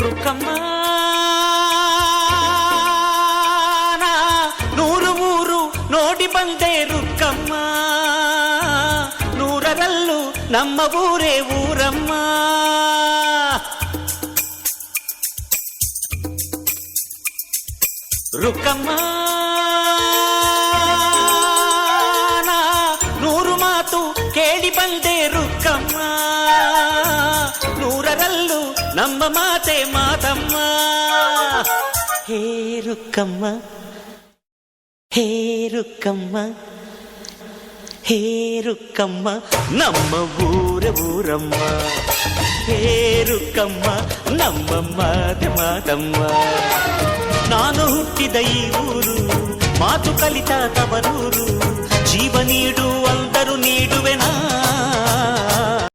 రుక్కమ్మ నా నూరు ఊరు నోటి ಬಂದೆ రుక్కమ్మ నూరరల్లు ನಮ್ಮ ಊರೇ ಊರಮ್ಮ ರುಕ್ಕಮ್ಮ ನಾ ನೂರು ಮಾತು ಕೇಳಿ ಬಂದೆ ರುಕ್ಕಮ್ಮ ನೂರರಲ್ಲೂ ನಮ್ಮ ಮಾತೆ ಮಾತಮ್ಮ ಹೇ ರುಕ್ಕಮ್ಮ ಹೇ ರುಕ್ಕಮ್ಮ ಹೇ ರುಕ್ಕಮ್ಮ ನಮ್ಮ ಊರ ಊರಮ್ಮ ಹೇ ರುಕ್ಕಮ್ಮ ನಮ್ಮ ಮಾತೆ ಮಾತಮ್ಮ ನಾನು ಹುಟ್ಟಿದ ಈ ಊರು ಮಾತು ಕಲಿತ ತವರೂರು ಜೀವ ನೀಡು ಅಂದರು ನೀಡುವೆನಾ